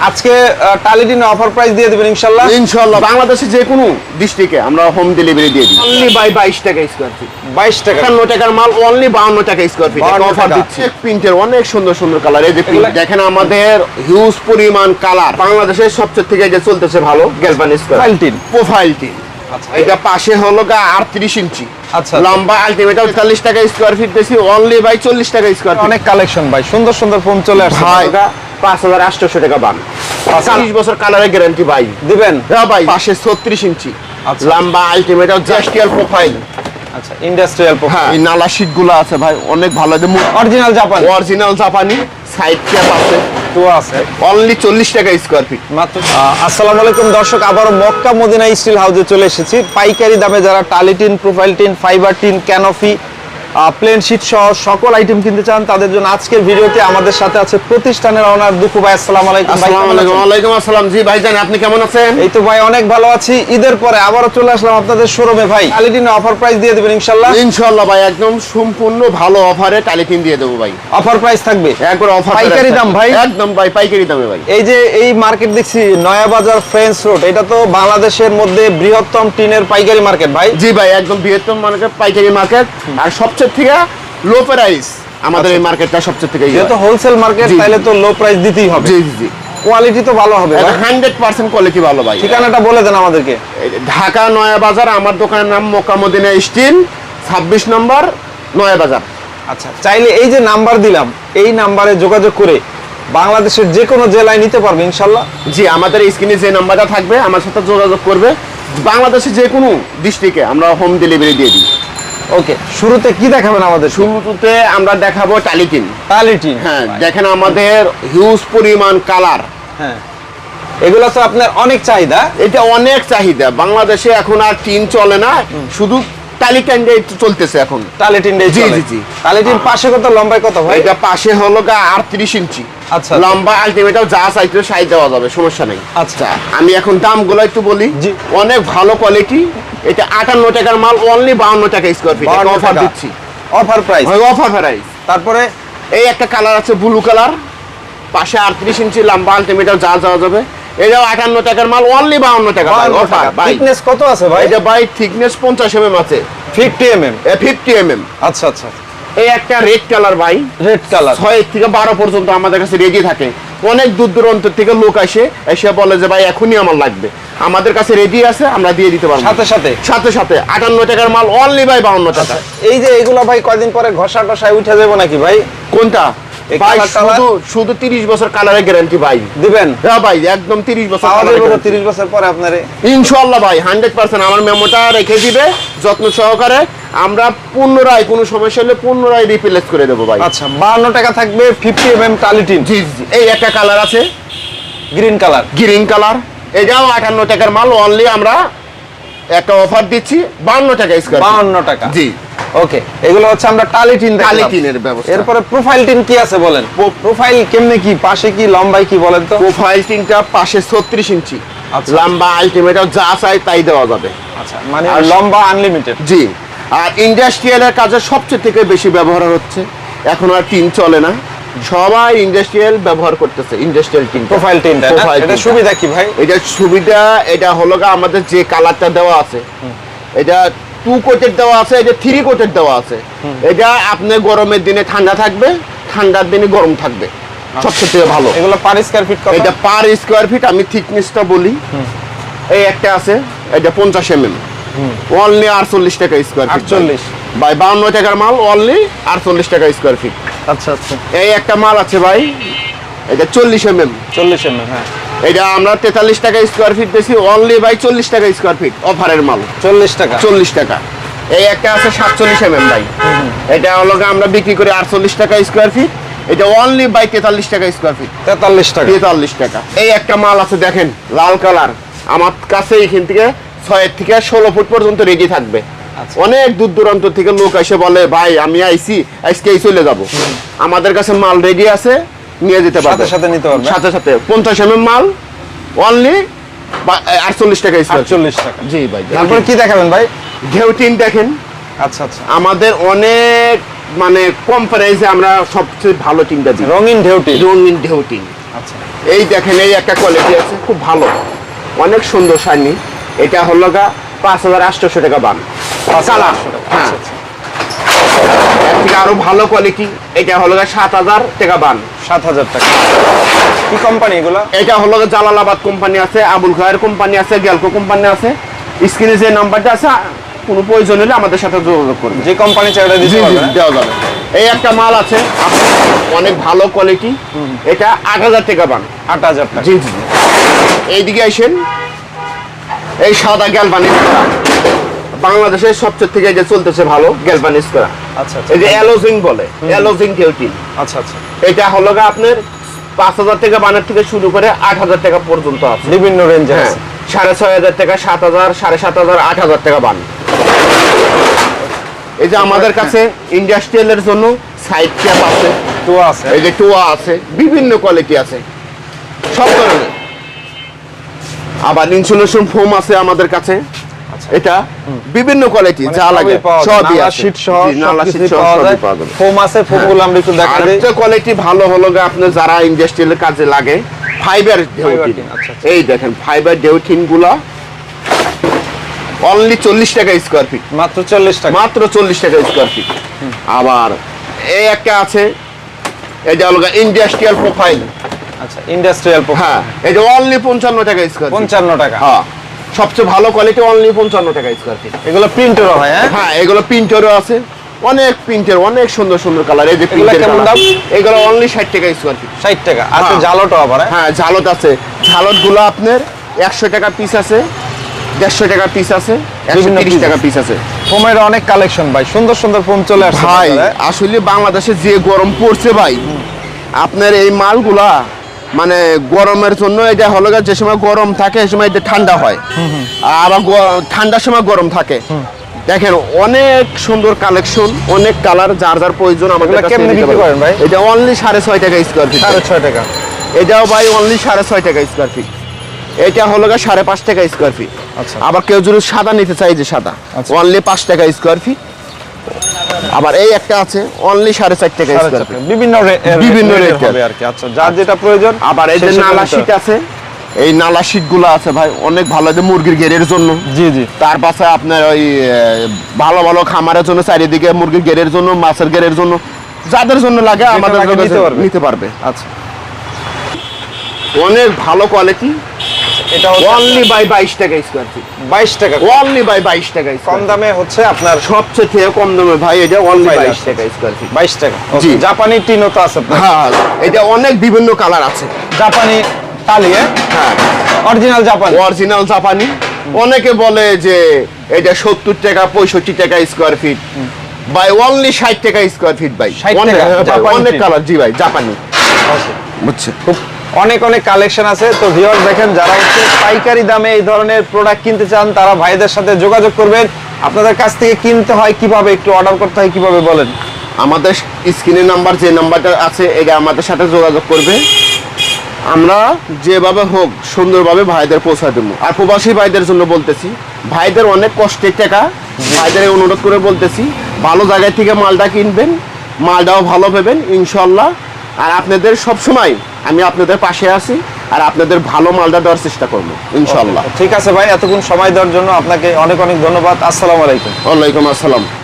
আজকে টালিটিনে offer price দিয়ে দেবেন ইনশাল্লাহ ইনশাল্লাহ বাংলাদেশে যে কোনো ডিস্ট্রিক্টে আমরা হোম ডেলিভারি দিয়ে দিই। অনলি বাই বাইশ টাকা স্কোয়ার ফিট বাইশ টাকা। একান্ন টাকার মাল অনলি বাউন্ন টাকা স্কোয়ার ফিট 52 অফার। দিচ্ছি। প্রিন্টের অনেক সুন্দর সুন্দর কালার এই যে এগুলা- দেখেন আমাদের হিউজ পরিমাণ কালার বাংলাদেশের সবচেয়ে থেকে যে চলতেছে ভালো গ্যালভান স্কোয়ার। Profile tin. আচ্ছা। এটা পাশে হলো গা আটত্রিশ ইঞ্চি। আচ্ছা। লম্বা আলটিমেট চল্লিশ টাকা স্কোয়ার ফিট বেশি অনলি বাই চল্লিশ টাকা স্কোয়ার ফিট অনেক কালেকশন ভাই। সুন্দর সুন্দর ফোন চলে আসছে। ভাই পাঁচ হাজার আটশোশো টাকা বান তিরিশ বছর কালারের গ্যারান্টি ভাই। দিবেন? হ্যাঁ ভাই। পাশে ছত্রিশ ইঞ্চি। আচ্ছা। লম্বা আলটিমেট জাস্টিয়াল প্রোফাইল আচ্ছা ইন্ডাস্ট্রিয়াল হ্যাঁ এই নালা শীটগুলো আছে ভাই অনেক ভালো। অরিজিনাল জাপান অরিজিনাল জাপানি সাইড ক্যাপ আছে। তো আছে। অনলি চল্লিশ টাকা স্কোয়ার ফিট মাত্র আসসালামু আলাইকুম দর্শক আবারও মক্কা মদিনা স্টিল হাউসে চলে এসেছি। পাইকারি দামে যারা টালিটিন profile tin fibre tin ক্যানফি plain sheet সহ সকল আইটেম কিনতে চান তাদের জন্য আজকের ভিডিওতে আমাদের সাথে আছে প্রতিষ্ঠানের ওনার দুঃখু ভাই আসসালামু আলাইকুম ভাই আসসালামু আলাইকুম? ওয়ালাইকুম আসসালাম। জি ভাইজান আপনি কেমন আছেন? এই তো ভাই অনেক ভালো আছি। ঈদের পরে আবারও চলে আসলাম আপনাদের শোরুমে ভাই। টালিটিনে অফার প্রাইস দিয়ে দেবেন ইনশাল্লাহ। ইনশাল্লাহ ভাই একদম সম্পূর্ণ ভালো অফারে টালিটিন দিয়ে দেবো ভাই। অফার প্রাইস থাকবে? একবার অফার পাইকারি দাম ভাই? একদম ভাই পাইকারি দামে ভাই। এই যে এই মার্কেট দেখছি নয়াবাজার ফ্রেঞ্চ রোড এটা তো বাংলাদেশের মধ্যে বৃহত্তম টিনের পাইকারি মার্কেট ভাই। জি ভাই একদম বৃহত্তম মার্কেট পাইকারি মার্কেট আর সবচেয়ে থেকে লো প্রাইস আমাদের এই মার্কেটটা সবচেয়ে থেকে যেহেতু হোলসেল মার্কেট। তাহলে তো লো প্রাইস দিতেই হবে। জি জি কোয়ালিটি তো ভালো হবে। হান্ড্রেড পার্সেন্ট কোয়ালিটি ভালো ভাই। ঠিকানাটা বলে দেন আমাদেরকে। ঢাকা নয়া বাজার আমার দোকানের নাম মোকামদিনা স্টিল ছাব্বিশ নম্বর নয়া বাজার আচ্ছা চাইলে এই যে নাম্বার দিলাম এই নাম্বারে যোগাযোগ করে বাংলাদেশের যে কোনো জেলায় নিতে পারবে ইনশাল্লাহ। জি আমাদের স্ক্রিনে যে নাম্বারটা থাকবে আমার সাথে যোগাযোগ করবে। বাংলাদেশে যে কোনো ডিস্ট্রিক্টে আমরা হোম ডেলিভারি দিয়ে দিই। ওকে শুরুতে কি দেখাবেন আমাদের? শুরুতে আমরা দেখাবো টালিটিন কোয়ালিটি হ্যাঁ দেখেন আমাদের হিউজ পরিমাণ কালার হ্যাঁ। এগুলো তো আপনার অনেক চাহিদা। এটা অনেক চাহিদা। বাংলাদেশে এখন আর টিন চলে না। শুধু টালিটাইনটা একটু চলতেছে এখন। টালিটিন জি, জি, জি। টালিটিন পাশে কত লম্বায় কত ভাই? এটা পাশে হলো গা আটত্রিশ ইঞ্চি। আচ্ছা। লম্বা আলটিমেটাও যা চাইতে সাইজ দেওয়া যাবে সমস্যা নেই। আচ্ছা। আমি এখন দামগুলো একটু বলি। অনেক ভালো কোয়ালিটি এটা আটান্ন টাকার মাল অনলি বাউন্ন টাকা স্কোয়ার ফিট অফার দিচ্ছি। অফার প্রাইস অফার প্রাইস তারপরে? এই একটা কালার আছে ব্লু কালার পাশে আটত্রিশ ইঞ্চি লম্বা আলটিমেটাও যা যাওয়া যাবে। এটাও আটান্ন টাকার মাল অনলি বাউন্ন টাকা থিকনেস কত আছে ভাই? এটা বাই থিকনেস পঞ্চাশ এমএম এম আছে। 50 এমএম ফিফটি এম এম আচ্ছা আচ্ছা। এই একটা red colour by red colour ছয় থেকে বারো পর্যন্ত আমাদের কাছে রেডি থাকে। অনেক দূর দূরান্ত থেকে লোক আসে এসে বলে যে ভাই এখনই আমার লাগবে। আমাদের কাছে রেডি আছে আমরা দিয়ে দিতে পারব। সাথে সাথে? সাথে সাথে। আটান্ন টাকার মাল অনলি ভাই বাউন্ন টাকা। এই যে এগুলো ভাই কয়দিন পরে ঘষা টসায় উঠে যাব নাকি ভাই? কোনটা? ভাই? শুধু বছর গ্যারান্টি ভাই। দিবেন? হ্যাঁ ভাই একদম তিরিশ বছর পাওয়া colour যাবে তো guarantee। তিরিশ বছর পরে আপনারে। ভাই হান্ড্রেড পার্সেন্ট আমার মেমোটা রেখে দিবে যত্ন সহকারে। আমরা পুনরায় কোনো সমস্যা হলে পুনরায় রিপ্লেস করে দেবো ভাই। আচ্ছা বাহান্ন টাকা থাকবে ফিফটি এম এম টালিটিন জি জি এই একটা কালার আছে। গ্রিন কালার গ্রিন কালার এটাও আটান্ন টাকার মাল অনলি আমরা একটা অফার দিচ্ছি বান্ন টাকা স্কোয়ার বাহান্ন টাকা। জি। ওকে এগুলো হচ্ছে আমরা টালিটিন টালিটিনের ব্যবস্থা। এরপরে প্রোফাইল টিন কি আছে বলেন? প্রোফাইল কেমনে কি পাশে কি লম্বাই কি বলেন তো? প্রোফাইল তিনটা পাশে ছত্রিশ ইঞ্চি। আচ্ছা। লম্বা আলটিমেটাও যা চাই তাই দেওয়া যাবে। আচ্ছা মানে লম্বা আনলিমিটেড জি। আর ইন্ডাস্ট্রিয়ালের কাজে সবচেয়ে থেকে বেশি ব্যবহার হচ্ছে। এখন আর টিন চলে না। সবাই ইন্ডাস্ট্রিয়াল ব্যবহার করতেছে ইন্ডাস্ট্রিয়াল টিন প্রোফাইল টিনটা না? Profile এটা সুবিধা কি ভাই? এটা সুবিধা এটা হলো আমাদের যে কালারটা দেওয়া আছে। এটা টু কোটের দেওয়া আছে এটা থ্রি কোটের দেওয়া আছে। এটা আপনি গরমের দিনে ঠান্ডা থাকবে ঠান্ডার দিনে গরম থাকবে। সবচেয়ে ভালো। এগুলো পার স্কয়ার ফিট এটা পার স্কোয়ার ফিট আমি থিকনেসটা বলি। এই একটা আছে এটা পঞ্চাশ এম এম অনলি আটচল্লিশ টাকা স্কোয়ার ফিট 48 ভাই বাউন্ন টাকার মাল অনলি আটচল্লিশ টাকা স্কোয়ার ফিট আচ্ছা আচ্ছা। এই একটা মাল আছে ভাই এটা চল্লিশ এম এম চল্লিশ এম হ্যাঁ। এটা আমরা তেতাল্লিশ টাকা স্কোয়ার ফিট বেশি অনলি বাই চল্লিশ টাকা স্কোয়ার ফিট অফারের মাল। চল্লিশ টাকা। চল্লিশ টাকা। এই একটা আছে সাতচল্লিশ এম এম ভাই। এটা হলো আমরা বিক্রি করি আটচল্লিশ টাকা স্কোয়ার ফিট এটা অনলি বাই তেতাল্লিশ টাকা স্কোয়ার ফিট তেতাল্লিশ টাকা। তেতাল্লিশ টাকা। এই একটা মাল আছে দেখেন লাল কালার। আমার কাছে এখান থেকে ছয়ের থেকে ষোলো ফুট পর্যন্ত রেডি থাকবে। আচ্ছা। অনেক দূর দূরান্ত থেকে লোক এসে বলে ভাই আমি আইসি আইছি আজকেই চলে যাব। আমাদের কাছে মাল রেডি আছে নিয়ে যেতে পারবে। সাথে সাথে নিতে পারবে? সাথে সাথে। পঞ্চাশ এম মাল অনলি আটচল্লিশ টাকা আটচল্লিশ টাকা। জি ভাই তারপরে কি দেখাবেন ভাই? ঢেউ ঘেউটিন দেখেন। আচ্ছা আচ্ছা। আমাদের অনেক মানে কম প্রাইসে আমরা সবচেয়ে ভালো টিমটা দিই। রঙিন ঢেউটি রঙিন ঢেউটিন আচ্ছা। এই দেখেন এই একটা কোয়ালিটি আছে খুব ভালো। অনেক সুন্দর শাইনি এটা হলো গা পাঁচ হাজার আটশোশো টাকা বান। কালার হ্যাঁ। এর থেকে আরও ভালো কোয়ালিটি এটা হলো গা সাত হাজার টাকা বান। সাত হাজার টাকা। কি কোম্পানি এগুলো? এটা হলো জালালাবাদ কোম্পানি আছে আবুল খায়ের কোম্পানি আছে গ্যালকো কোম্পানি আছে। স্ক্রিনে যে নাম্বারটা আছে কোনো প্রয়োজন হলে আমাদের সাথে যোগাযোগ করবে যে কোম্পানি জি দিতে দেওয়া যাবে। এই একটা মাল আছে অনেক ভালো কোয়ালিটি এটা আট হাজার টাকা পান আট হাজার টাকা। জি জি। এইদিকে আসেন। এই সাদা গ্যালবানিজ করা বাংলাদেশের সবচেয়ে থেকে যে চলতেছে ভালো গ্যালবানিজ করা আচ্ছা আচ্ছা। এই যে অ্যালোজিং বলে অ্যালোজিং কেউটিন আচ্ছা আচ্ছা। এটা হলো গা আপনার পাঁচ হাজার টাকা বানের থেকে শুরু করে আট হাজার টাকা পর্যন্ত আছে। বিভিন্ন রেঞ্জে হ্যাঁ সাড়ে ছয় হাজার টাকা সাত হাজার সাড়ে সাত হাজার আট হাজার টাকা বান। এই যে আমাদের কাছে ইন্ডাস্ট্রিয়ালের জন্য সাইড ক্যাপ আছে তো আছে। এই যে টোয়া আছে বিভিন্ন কোয়ালিটি আছে। সব ধরনের। আবার ইনসুলেশন ফোম আছে আমাদের কাছে। এটা বিভিন্ন কোয়ালিটি মানে যা লাগে। সবই আছে। শীট সহ নালা শীট সহ পাওয়া সবই যায়। পাওয়া যাবে। ফোম আছে ফোমগুলো আমরা একটু দেখা দিই কোয়ালিটি ভালো হলো গিয়ে আপনার যারা ইন্ডাস্ট্রিয়ালের কাজে লাগে ফাইবার tin, আচ্ছা, আচ্ছা। এই দেখেন ফাইবার ডেউটিনগুলা অনলি চল্লিশ টাকা স্কোয়ার ফিট মাত্র চল্লিশ টাকা। মাত্র চল্লিশ টাকা স্কোয়ার ফিট আবার এই একটা আছে এটা হলো ইন্ডাস্ট্রিয়াল প্রোফাইল আচ্ছা ইন্ডাস্ট্রিয়াল হ্যাঁ এটা অনলি পঞ্চান্ন টাকা স্কোয়ার পঞ্চান্ন টাকা। হ্যাঁ সবচেয়ে ভালো কোয়ালিটি অনলি পঞ্চান্ন টাকা স্কোয়ার ফিট এগুলো প্রিন্টেরও হয় হ্যাঁ? হ্যাঁ এগুলো প্রিন্টারও আছে। অনেক প্রিন্টের অনেক সুন্দর সুন্দর কালার এই যে প্রিন্টের দাম? এগুলো অনলি ষাট টাকা স্কোয়ার ফিট ষাট টাকা। আছে হ্যাঁ। আবার ঝালত আছে। ঝালতগুলো আপনার একশো টাকা পিস আছে দেড়শো টাকা পিস আছে একশো বিভিন্ন তিরিশ piece টাকা পিস আছে। ফোমের অনেক কালেকশন ভাই। সুন্দর সুন্দর ফোম চলে আসছে ভাই আসলে বাংলাদেশে যে গরম পড়ছে ভাই আপনার এই মালগুলা মানে গরমের জন্য এটা হলো যে সময় গরম থাকে সেই সময় এটা ঠান্ডা হয়। আবার ঠান্ডার সময় গরম থাকে। দেখেন অনেক সুন্দর কালেকশন অনেক কালার যার যার প্রয়োজন আমাদের কেমনে বিক্রি করেন ভাই? এটা অনলি সাড়ে ছয় টাকা স্কোয়ার ফিট সাড়ে ছয় টাকা। এটাও ভাই অনলি সাড়ে ছয় টাকা স্কোয়ার ফিট এটা হলো গা সাড়ে পাঁচ টাকা স্কোয়ার ফিট আচ্ছা। আবার কেউ যদি সাদা নিতে চাই যে সাদা আচ্ছা। অনলি পাঁচ টাকা স্কোয়ার ফিট আবার এই একটা আছে অনলি সাড়ে চার টাকা বিভিন্ন বিভিন্ন রেটের। হবে আর কি। আচ্ছা যার যেটা প্রয়োজন আবার এই যে নালা হবে। আছে এই নালা শীটগুলো আছে ভাই অনেক ভালো যে মুরগির গেরের জন্য। জি জি। তার পাশে আপনার ওই ভালো ভালো খামারের জন্য চারিদিকে মুরগির গেরের জন্য মাছের গেরের জন্য যাদের জন্য লাগে আমাদের। নিতে পারবে। আচ্ছা। অনেক ভালো কোয়ালিটি এটা অনলি বাই বাইশ টাকা স্কোয়ার ফিট বাইশ টাকা অনলি বাই বাইশ টাকা কম কম দামে হচ্ছে আপনার সবচেয়ে কম দামে ভাই এটা অনলি বাইশ টাকা। স্কোয়ার ফিট বাইশ টাকা। জাপানি টিনও তো আছে হ্যাঁ এটা অনেক বিভিন্ন কালার আছে। জাপানি টালি হ্যাঁ? অরিজিনাল জাপানি অরিজিনাল জাপানি অনেকে বলে যে এটা সত্তর টাকা পঁয়ষট্টি টাকা স্কোয়ার ফিট বাই অনলি ষাট টাকা স্কোয়ার ফিট বাই অনেক? হ্যাঁ, কালার জি ভাই জাপানি বুঝছে। খুব অনেক অনেক কালেকশন আছে। তো ভিউয়ার্স দেখেন, যারা হচ্ছে পাইকারি দামে এই ধরনের প্রোডাক্ট কিনতে চান, তারা ভাইদের সাথে যোগাযোগ করবেন। আপনাদের কাছ থেকে কিনতে হয় কীভাবে, একটু অর্ডার করতে হয় কীভাবে বলেন? আমাদের স্ক্রিনের নাম্বার, যে নাম্বারটা আছে, এটা আমাদের সাথে যোগাযোগ করবে। আমরা যেভাবে হোক, সুন্দরভাবে ভাইদের পৌঁছা দেবো। আর প্রবাসী ভাইদের জন্য বলতেছি, ভাইদের অনেক কষ্টের টাকা। ভাইদের অনুরোধ করে বলতেছি, ভালো জায়গা থেকে মালটা কিনবেন, মালটাও ভালো পাবেন ইনশাল্লাহ আর আপনাদের সব সময় আমি আপনাদের পাশে আছি আর আপনাদের ভালো মালদা দেওয়ার চেষ্টা করব ইনশাল্লাহ ঠিক আছে ভাই এতক্ষণ সময় দেওয়ার জন্য আপনাকে অনেক অনেক ধন্যবাদ। আসসালামু আলাইকুম। ওয়ালাইকুম আসসালাম।